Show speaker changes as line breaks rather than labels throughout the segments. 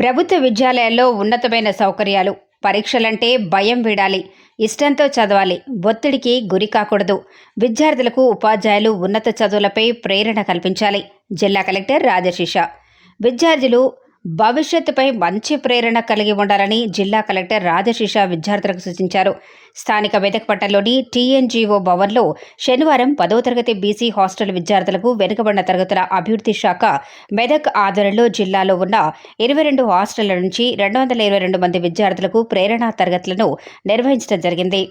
ప్రభుత్వ విద్యాలయాల్లో ఉన్నతమైన సౌకర్యాలు పరీక్షలంటే భయం వీడాలి ఇష్టంతో చదవాలి ఒత్తిడికి గురి కాకూడదు. విద్యార్థులకు ఉపాధ్యాయులు ఉన్నత చదువులపై ప్రేరణ కల్పించాలి జిల్లా కలెక్టర్ రాజశిష. విద్యార్థులు భవిష్యత్తుపై మంచి ప్రేరణ కలిగి ఉండాలని జిల్లా కలెక్టర్ రాజశిష విద్యార్థులకు సూచించారు. స్థానిక మెదక్పట్టణంలోని టీఎన్జీఓ భవన్లో శనివారం పదో తరగతి బీసీ హాస్టల్ విద్యార్థులకు వెనుకబడిన తరగతుల అభివృద్ధి శాఖ మెదక్ ఆధ్వర్యంలో జిల్లాలో ఉన్న ఇరవై రెండు హాస్టళ్ళ నుంచి రెండు వందల ఇరవై రెండు మంది విద్యార్థులకు ప్రేరణా తరగతులను నిర్వహించడం జరిగింది.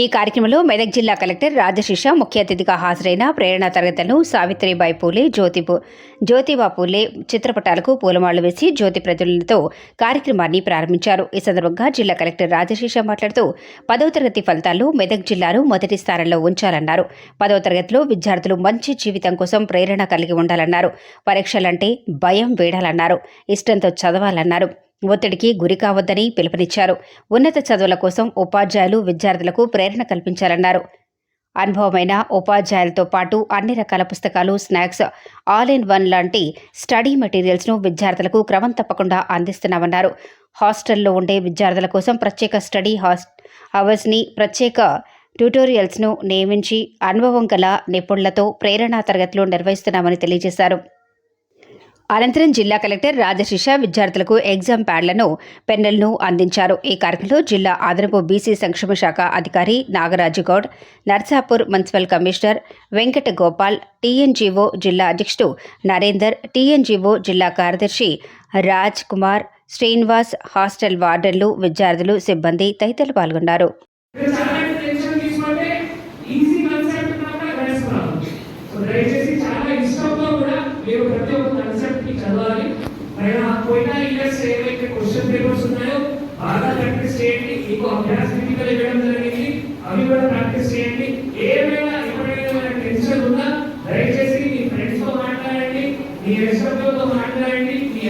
ఈ కార్యక్రమంలో మెదక్ జిల్లా కలెక్టర్ రాజశిష ముఖ్య అతిథిగా హాజరైన ప్రేరణ తరగతులను సావిత్రిబాయి పూలే జ్యోతిబు జ్యోతిబా పూలే చిత్రపటాలకు పూలమాళ్ళు వేసి జ్యోతి ప్రజలతో కార్యక్రమాన్ని ప్రారంభించారు. ఈ సందర్భంగా జిల్లా కలెక్టర్ రాజశిష మాట్లాడుతూ పదవ తరగతి ఫలితాల్లో మెదక్ జిల్లాను మొదటి స్థానంలో ఉంచాలన్నారు. పదవ తరగతిలో విద్యార్థులు మంచి జీవితం కోసం ప్రేరణ కలిగి ఉండాలన్నారు. పరీక్షలంటే భయం వేడాలన్నారు. ఇష్టంతో చదవాలన్నారు. ఒత్తిడికి గురి కావద్దని పిలుపునిచ్చారు. ఉన్నత చదువుల కోసం ఉపాధ్యాయులు విద్యార్థులకు ప్రేరణ కల్పించాలన్నారు. అనుభవమైన ఉపాధ్యాయులతో పాటు అన్ని రకాల పుస్తకాలు స్నాక్స్ ఆల్ ఇన్ వన్ లాంటి స్టడీ మెటీరియల్స్ను విద్యార్థులకు క్రమం తప్పకుండా అందిస్తున్నామన్నారు. హాస్టల్లో ఉండే విద్యార్థుల కోసం ప్రత్యేక స్టడీ హాస్ అవర్స్ని ప్రత్యేక ట్యూటోరియల్స్ను నియమించి అనుభవం గల నిపుణులతో ప్రేరణా తరగతులు నిర్వహిస్తున్నామని తెలియజేశారు. అనంతరం జిల్లా కలెక్టర్ రాజశిష విద్యార్థులకు ఎగ్జామ్ ప్యాడ్లను పెన్నులను అందించారు. ఈ కార్యక్రమంలో జిల్లా అదనపు బీసీ సంక్షేమ శాఖ అధికారి Nagaraju Goud Narsapur municipal commissioner Venkata Gopal TNGO జిల్లా అధ్యక్షుడు నరేందర్ టీఎన్జీఓ జిల్లా కార్యదర్శి రాజ్ కుమార్ శ్రీనివాస్ హాస్టల్ వార్డర్లు విద్యార్థులు సిబ్బంది తదితరులు పాల్గొన్నారు
మీరు చాలా టెన్షన్ తీసుకుంటే ఈజీ కాన్సెప్ట్ మాత్రం వేస్తున్నాను సో దయచేసి చాలా కూడా మీరు ప్రతి ఒక్క కన్సెప్ట్ని చదవాలి. పైన పోయిన ఇయర్స్ ఏవైతే క్వశ్చన్ పేపర్స్ ఉన్నాయో బాగా ప్రాక్టీస్ చేయండి. మీకు అభ్యాస క్రిటికల్ ఇవ్వడం జరిగింది. అవి కూడా ప్రాక్టీస్ చేయండి. ఏమైనా ఎవరైనా టెన్షన్ ఉన్నా దయచేసి మీ ఫ్రెండ్స్తో మాట్లాడండి మీ ఎస్ఎఫ్తో మాట్లాడండి మీ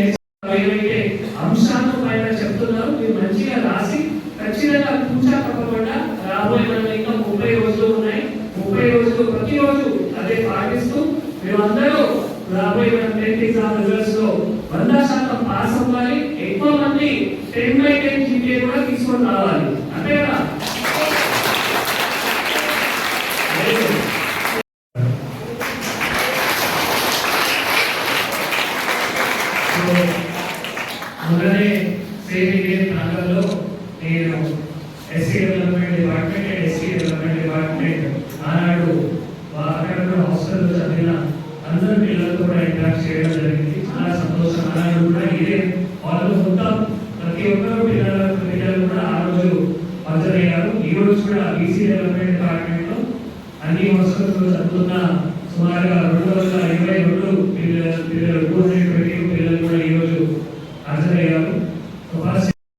ఏవైతే అంశాలను పైన చెప్తున్నారు మీరు మంచిగా రాసి ఖచ్చితంగా కూర్చా తప్పకుండా. రాబోయే మన ఇంకా ముప్పై రోజులు ఉన్నాయి. ముప్పై రోజులు ప్రతిరోజు అదే పాటిస్తూ మేమందరూ రాబోయే మన టెన్త్ ఎగ్జామ్ రిజల్ట్స్లో వంద శాతం పాస్ అవ్వాలి. ఎక్కువ మంది టెన్ బై టెన్ జీపీఏ కూడా తీసుకొని రావాలి. అంతేనా సో మొదలనే సేమ్ ఇదే ప్రాంతంలో నేను SC development department SC development department ఆనాడు అక్కడ హాస్టల్లో చదివిన అందరూ పిల్లలతో కూడా ఇంటరాక్ట్ చేయడం జరిగింది. చాలా సంతోషం. అలాగే కూడా ఇదే వాళ్ళు మొత్తం ప్రతి ఒక్కరు పిల్లల పిల్లలు కూడా ఆ రోజు హాజరయ్యారు ఈ రోజు కూడా బీసీ డెవలప్మెంట్ డిపార్ట్మెంట్లో అన్ని హాస్టల్స్ చదువుతున్న సుమారుగా రెండు వందల ఇరవై రెండు పిల్లలు పిల్లలు పిల్లలు కూడా ఈ రోజు హాజరయ్యారు